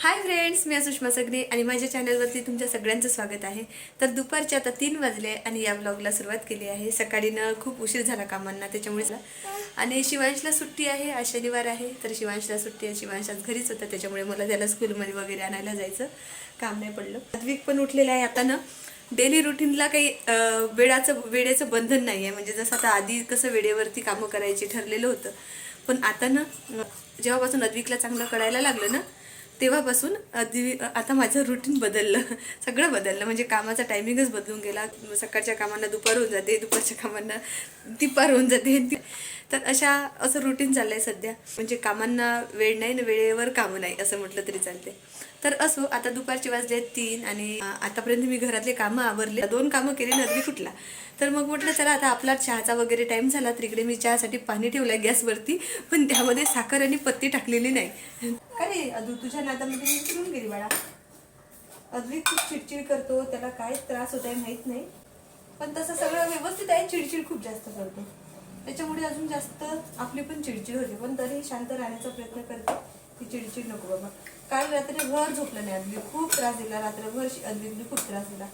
Hi friends मी सुषमा सगने आणि माझ्या चॅनलवरती तुमच्या सगळ्यांचं स्वागत आहे. तर दुपारचे आता तीन वाजले आणि या ब्लॉगला सुरुवात केली आहे. सकाळीनं खूप उशीर झाला कामांना त्याच्यामुळे आणि शिवांशला सुट्टी आहे आज शनिवार आहे. तर शिवांशला सुट्टी आहे शिवांश आज घरीच होता त्याच्यामुळे मला त्याला स्कूलमध्ये वगैरे आणायला जायचं काम नाही पडलं. सात्विक पण उठलेलं आहे आता ना. डेली रुटीनला काही वेळाचं वेळेचं बंधन नाही आहे. म्हणजे जसं आता आधी कसं वेळेवरती कामं करायची ठरलेलं होतं. पण आता ना जेव्हापासून अद्विकला चांगलं कळायला लागलं ना तेव्हापासून आता माझं रुटीन बदललं. सगळं बदललं. म्हणजे कामाचा टायमिंगच बदलून गेला. सकाळच्या कामांना दुपार होऊन जाते दुपारच्या कामांना तिपार होऊन जाते. तर अशा असं रुटीन चाललं आहे सध्या. म्हणजे कामांना वेळ नाही ना वेळेवर कामं नाही असं म्हटलं तरी चालते तर असो आता दुपारचे वाजले तीन आणि आतापर्यंत मी घरातले कामं आवरले. दोन कामं केली नदी फुटला तर मग म्हटलं चला आता आपला चहाचा वगैरे टाईम झाला. तर इकडे मी चहासाठी पाणी ठेवलं गॅसवरती. पण त्यामध्ये साखर आणि पत्ती टाकलेली नाही. अरे अदू तुझ्या नादामध्ये मी फिरून गेली बाळा. अद्विक खूप चिडचिड करतो त्याला काय त्रास होत आहे माहीत नाही. पण तसं सगळं व्यवस्थित आहे चिडचिड खूप जास्त करतो. त्याच्यामुळे अजून जास्त आपली पण चिडचिड होते पण तरी शांत राहण्याचा प्रयत्न करते. की चिडचिड नको बाबा. काल रात्रीभर झोपलं नाही अद्विक खूप त्रास दिला रात्रभर अद्विकने खूप त्रास दिला.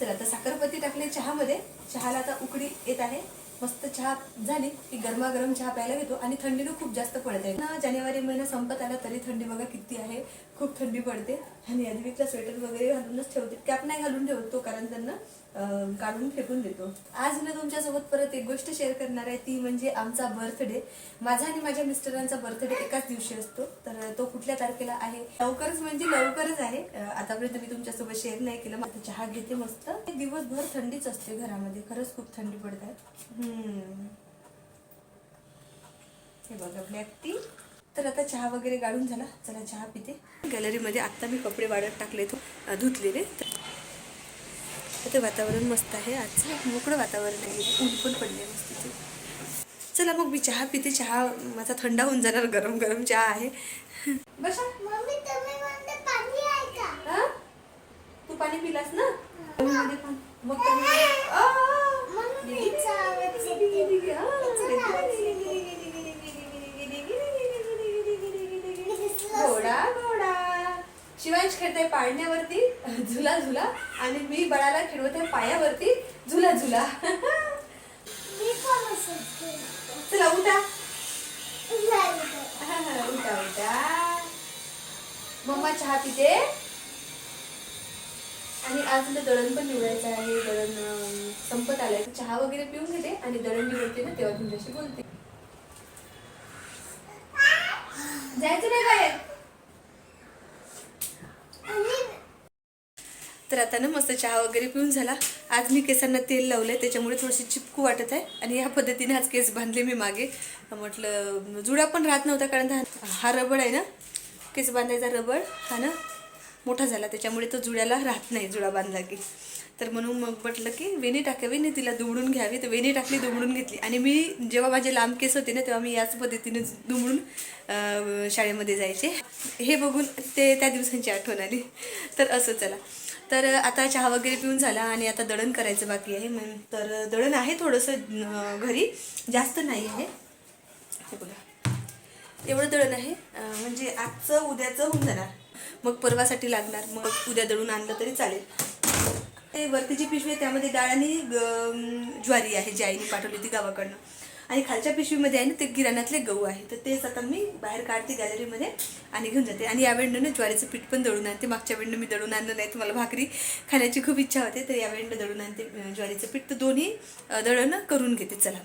चला आता साखरपत्ती टाकले चहामध्ये. चहाला आता उकडी येत आहे. मस्त चहा झाली की गरमागरम चहा प्यायला घेतो आणि थंडीनं खूप जास्त पडत. आहे ना जानेवारी महिना संपत आला तरी थंडी बघा किती आहे. खूप थंडी पडते. आणि अद्विकला स्वेटर वगैरे घालूनच ठेवते. कॅप नाही घालून ठेवतो कारण त्यांना. काढून फेकून देतो. आज मी तुमच्यासोबत परत एक गोष्ट शेअर करणार आहे. ती म्हणजे आमचा बर्थडे माझा आणि माझ्या मिस्टरांचा बर्थडे एकाच दिवशी असतो. तर तो कुठल्या तारखेला आहे? लवकरच म्हणजे लवकरच आहे. आतापर्यंत मी तुमच्यासोबत शेअर नाही केलं. माझा चहा घेते मस्त. दिवसभर थंडीच असते घरामध्ये. खरंच खूप थंडी पडत आहे. हम्म. हे बघा ब्लॅक टी तर आता चहा वगैरे गाळून झाला. चला चहा पिते. गॅलरीमध्ये आत्ता मी कपडे वाढत टाकले धुतलेले. तर आता वातावरण मस्त आहे. आजचं मोकळं वातावरण आहे. ऊन पण पडले मस्त. चला मग मी चहा पिते. चहा माझा थंड होऊन जाणार. गरम गरम चहा आहे. बसा. हा? तू पाणी पिलास ना. मग शिवांश खेळताय पाळण्यावरती झुला झुला आणि मी बाळाला खेळवते पायावरती झुला झुला. चला उठा. उठा उठा. मम्मा चहा पिते. आणि आज मला दळण पण निवडायचं आहे. दळण संपत आलंय. चहा वगैरे पिऊन घेते आणि दळण निवडते ना तेव्हा तुमच्याशी बोलते जायचं नाही बाहेर आणि जाताना आता ना मस्त चहा वगैरे पिऊन झाला. आज मी केसांना तेल लावलं आहे त्याच्यामुळे थोडीशी चिपकू वाटत आहे. आणि या पद्धतीने आज केस बांधले मी मागे. म्हटलं जुडा पण राहत नव्हता कारण हा- रबड आहे ना? केस बांधायचा रबड हा ना? मोठा झाला. त्याच्यामुळे तो जुड्याला राहत नाही जुडा बांधला की. तर म्हणून मग म्हटलं की वेणी टाकावी नाही तिला दुमडून घ्यावी. तर वेणी टाकली दुमडून घेतली. आणि मी जेव्हा माझे लांब केस होते ना तेव्हा मी याच पद्धतीने दुमडून शाळेमध्ये जायचे. हे बघून ते त्या दिवसांची आठवण आली. तर असं चला. तर आता चहा वगैरे पिऊन झाला आणि आता दळण करायचं बाकी आहे. मग तर दळण आहे थोडंसं घरी. जास्त नाही आहे. हे बघा. एवढं दळण आहे. म्हणजे आजचं उद्याचं होऊन जाणार. मग परवासाठी लागणार. मग उद्या दळून आणलं तरी चालेल. ते वरती जी पिशवी आहे त्यामध्ये डाळ आणि ग- ज्वारी आहे जी आईने पाठवली होती गावाकडनं. आणि खालच्या पिशवीमध्ये आहे ना ते किराण्यातले गहू आहे. तर तेच आता मी बाहेर काढते गॅलरीमध्ये आणि घेऊन जाते. आणि या वेळेनं ना ज्वारीचं पीठ पण दळून आणते. मागच्या वेळेनं मी दळून आणलं नाही तुम्हाला भाकरी खाण्याची खूप इच्छा होते तर या वेळेनं दळून आणते ज्वारीचं पीठ. तर दोन्ही दळणं करून घेते. चला.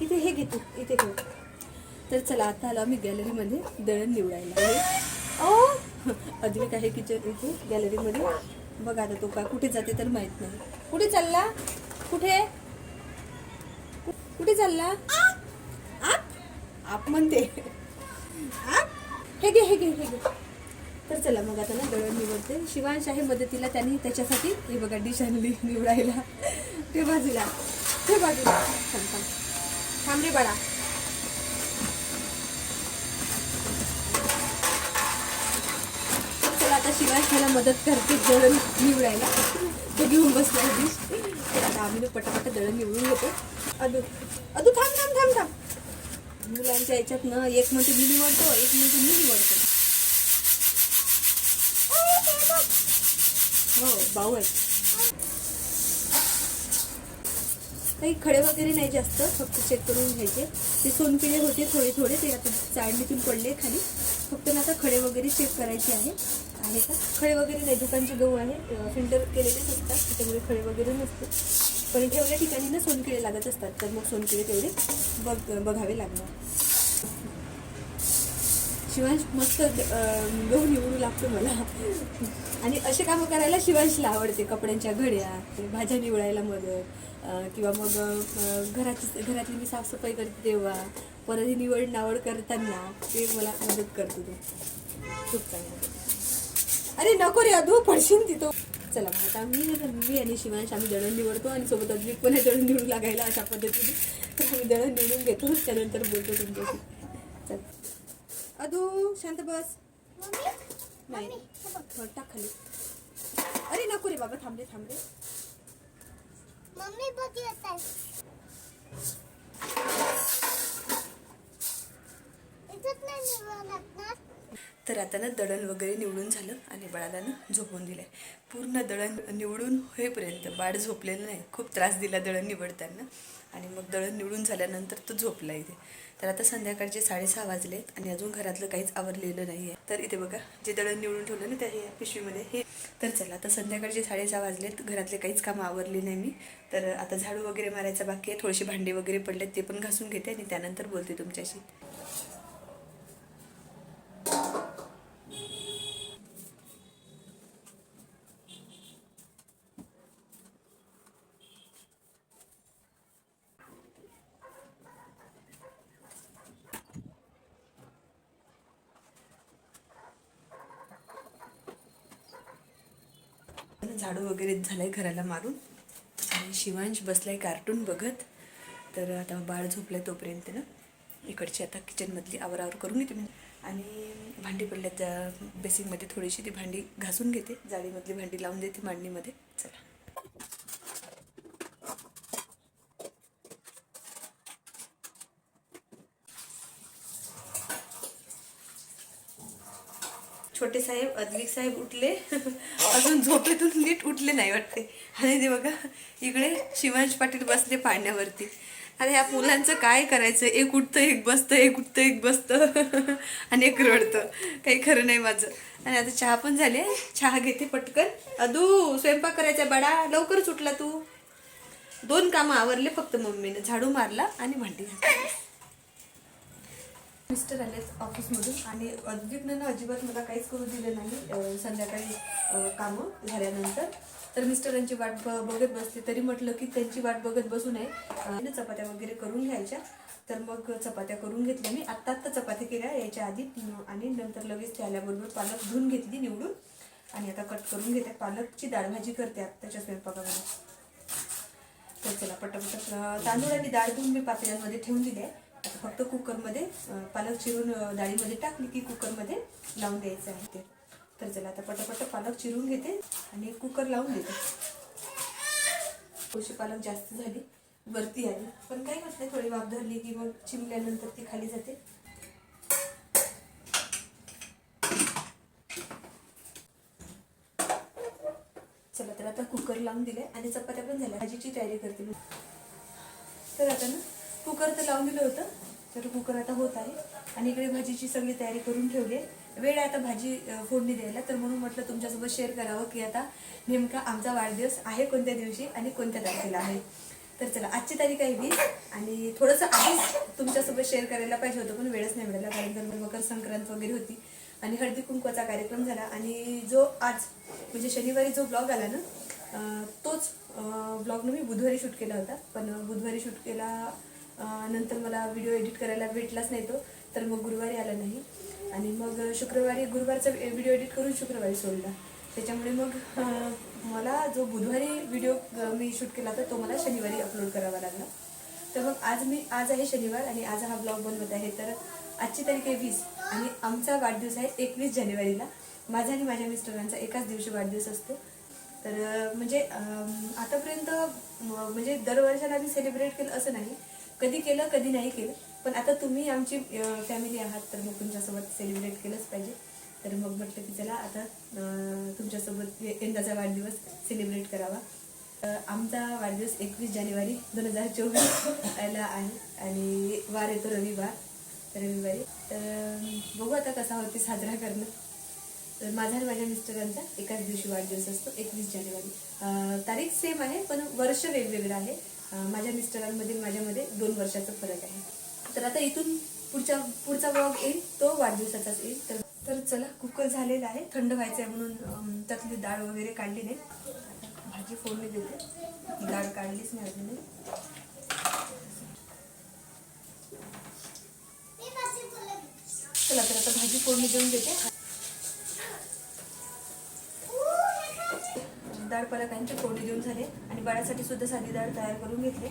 इथे हे घेते इथे घेऊ तर चला आता आलो आम्ही गॅलरीमध्ये दळण निवडायला. ओ अद्विक आहे किचन इथे गॅलरीमध्ये बघा आता तो का कुठे जाते तर माहीत नाही. कुठे चालला? कुठे? कुठे चालला? आप आप म्हणते. आप हे घे हे घे हे घे. तर चला मग आता ना दळण निवडते. शिवांश आहे मदतीला त्यांनी त्याच्यासाठी हे बघा डिश आणली निवडायला. ते बाजूला. ते बाजूला. थांब थांब. थांब रे बाळा. चला आता शिवांश मला मदत करते दळण निवडायला. तो घेऊन बसला डिश आम्ही पटापट दळण निवडून घेतो. अदू अदू थांब थांब थांब थांब. मुलांच्या याच्यात ना एक म्हणजे मी निवडतो एक म्हणजे मी निवडतो. हो भाऊ आहे काही खडे वगैरे नाही जास्त फक्त चेक करून घ्यायचे. ते सोनपिळे होते थोडे थोडे ते आता चाळणीतून पडले खाली. फक्त ना आता खडे वगैरे चेक करायचे आहे. आहे का? खळे वगैरे नाही दुकानचे गहू आहे. फिल्टर केलेलेच असतात त्याच्यामुळे खळे वगैरे नसते. पण ठेवल्या ठिकाणी ना सोनकिळे लागत असतात. तर मग सोनकिळे तेवढे बघ बघावे लागणार. शिवांश मस्त गहू निवडू लागतो मला. आणि असे कामं करायला शिवांशला आवडते. कपड्यांच्या घड्या ते भाज्या निवडायला मदत किंवा मग घरात घराची घरातली मी साफसफाई करते तेव्हा. परत ही निवड नावड करताना ते मला मदत करतो तो. खूप चांगलं. अरे नको रे अधू पडशील तिथं. चला मग आता मी मी आणि शिवांश आम्ही दळण निवडतो आणि सोबत अद्विक पण दळण निवडून लागायला अशा पद्धतीने. तर आम्ही दळण निवडून घेतो. त्यानंतर बोलतो तुमच्याशी. चल. अदू शांत बस. मम्मी? नाही. टाक खाली. अरे नको रे बाबा थांबले थांबले मम्मी बघ तर आता ना दळण वगैरे निवडून झालं आणि बाळाला ना झोपून आहे पूर्ण दळण निवडून होईपर्यंत बाळ झोपलेलं नाही. खूप त्रास दिला दळण निवडताना. आणि मग दळण निवडून झाल्यानंतर तो झोपला इथे. तर आता संध्याकाळचे साडेसहा वाजलेत आणि अजून घरातलं काहीच आवरलेलं नाही आहे. तर इथे बघा जे दळण निवडून ठेवलं ना त्या हे पिशवीमध्ये हे. तर चला आता संध्याकाळचे साडेसहा वाजलेत घरातले काहीच कामं आवरली नाही मी. तर आता झाडू वगैरे मारायचा बाकी आहे. थोडेसे भांडे वगैरे पडलेत ते पण घासून घेते आणि त्यानंतर बोलते तुमच्याशी. झाडू वगैरे आहे घराला मारून. आणि शिवांश बसलाय कार्टून बघत. तर आता बाळ झोपलाय तोपर्यंत ना. इकडची आता किचनमधली आवरावर करून घेते मी. आणि भांडी पडल्यात त्या बेसिनमध्ये थोडीशी ती भांडी घासून घेते. जाळीमधली भांडी लावून देते मांडणीमध्ये. चला. छोटे साहेब अद्विक साहेब उठले. अजून झोपेतून नीट उठले नाही वाटते. आणि ते बघा इकडे शिवांश पाटील बसले पाण्यावरती अरे ह्या मुलांचं काय करायचं? एक उठतं एक बसतं एक उठतं एक बसतं. आणि एक रडतं. काही खरं नाही माझं. आणि आता चहा पण झाले चहा घेते पटकन. अदू स्वयंपाक करायचा बडा लवकरच उठला तू. दोन कामं आवरले फक्त मम्मीनं. झाडू मारला आणि भांडी घातली मिस्टर आले ऑफिसमधून आणि अद्विकनं अजिबात मला काहीच करू दिलं नाही संध्याकाळी कामं झाल्यानंतर. तर मिस्टरांची वाट ब बघत बसते तरी म्हटलं की त्यांची वाट बघत बसू नये. चपात्या वगैरे करून घ्यायच्या. तर मग चपात्या करून घेतल्या मी. आत्ता आत्ता चपात्या केल्या याच्या आधी आणि नंतर लगेच ते आल्याबरोबर पालक धुवून घेतली निवडून. आणि आता कट करून घेते. पालकची डाळ भाजी करते आत्ताच्या स्वयंपाकामध्ये. तर चला पटापट तांदूळ आणि डाळ धुवून मी पातळ्यांमध्ये ठेवून दिले आहे. फक्त कुकरमध्ये पालक चिरून डाळीमध्ये टाकली की कुकरमध्ये लावून द्यायचं आहे ते. तर चला आता पटापट पालक चिरून घेते आणि कुकर लावून देते. थोडीशी पालक जास्त झाली वरती आली. पण काही म्हटलं थोडी वाफ धरली की मग चिमल्यानंतर ती खाली जाते. चला तर आता कुकर लावून दिले आणि चपात्या पण झाल्या. भाजीची तयारी करते मी. तर आता ना कुकर तर लावून दिलं होतं तर कुकर आता होत आहे. आणि इकडे भाजीची सगळी तयारी करून ठेवली आहे. वेळ आहे आता भाजी फोडणी द्यायला तर म्हणून म्हटलं तुमच्यासोबत शेअर करावं की आता नेमका आमचा वाढदिवस आहे कोणत्या दिवशी आणि कोणत्या तारखेला आहे. तर चला आजची तारीख आहे वीस आणि थोडंसं आधीच तुमच्यासोबत शेअर करायला पाहिजे होतं पण वेळच नाही मिळाला कारण तर मकर संक्रांत वगैरे होती. आणि हळदी कुंकवाचा कार्यक्रम झाला. आणि जो आज म्हणजे शनिवारी जो ब्लॉग आला ना तोच ब्लॉगनं मी बुधवारी शूट केला होता. पण बुधवारी शूट केला नंतर मला व्हिडिओ एडिट करायला भेटलाच नाही तो तर मग गुरुवारी आला नाही. आणि मग शुक्रवारी गुरुवारचा व्हिडिओ एडिट करून शुक्रवारी सोडला. त्याच्यामुळे मग मला जो बुधवारी व्हिडिओ मी शूट केला होता तो मला शनिवारी अपलोड करावा लागला. तर मग आज मी आज आहे शनिवार आणि आज हा ब्लॉग बनवत आहे. तर आजची तारीख आहे वीस आणि आमचा वाढदिवस आहे एकवीस जानेवारीला. माझा आणि माझ्या मिस्टरांचा एकाच दिवशी वाढदिवस असतो. तर म्हणजे आतापर्यंत म्हणजे दरवर्षाला आम्ही सेलिब्रेट केलं असं नाही. कधी केलं कधी नाही केलं. पण आता तुम्ही आमची फॅमिली आहात तर मग तुमच्यासोबत सेलिब्रेट केलंच पाहिजे. तर मग म्हटलं की चला आता तुमच्यासोबत यंदाचा वाढदिवस सेलिब्रेट करावा. आमचा वाढदिवस एकवीस जानेवारी दोन हजार चोवीसला आहे आणि वार येतो रविवार रविवारी. तर बघू आता कसा होते साजरा करणं. तर माझा आणि माझ्या मिस्टरांचा एकाच दिवशी वाढदिवस असतो एकवीस जानेवारी. तारीख सेम आहे पण वर्ष वेगवेगळं आहे. माझ्या मिस्टरांमध्ये माझ्यामध्ये दोन वर्षाचा फरक आहे. तर आता इथून पुढच्या पुढचा ब्लॉग येईल तो वाढदिवसाचाच येईल. तर तर चला कुकर झालेला आहे. थंड व्हायचं आहे म्हणून त्यातली डाळ वगैरे काढली नाही. आता भाजी फोडणी देते. डाळ काढलीच नाही अजून. चला तर आता भाजी फोडणी देऊन देते. पालकांची कोंडी देऊन झाले आणि बाळासाठी सुद्धा साधी डाळ तयार करून घेतले.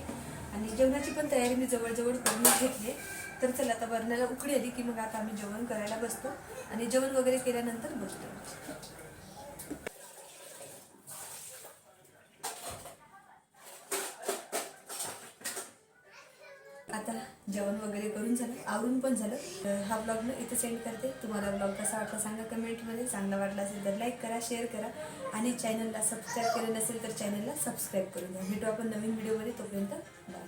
आणि जेवणाची पण तयारी मी जवळजवळ करून घेतली. तर चला आता बरण्याला उकडी आली की मग आता आम्ही जेवण करायला बसतो. आणि जेवण वगैरे केल्यानंतर बसतो. आता जेवण वगैरे करून झालं आवरून पण झालं. तर हा ब्लॉग मी इथं सेंड करते. तुम्हाला ब्लॉग कसा वाटला सांगा कमेंटमध्ये चांगला वाटला असेल तर लाईक करा शेअर करा. आणि चॅनलला सबस्क्राईब केलं नसेल तर चॅनलला सबस्क्राईब करून द्या भेटू आपण नवीन व्हिडिओमध्ये तोपर्यंत बाय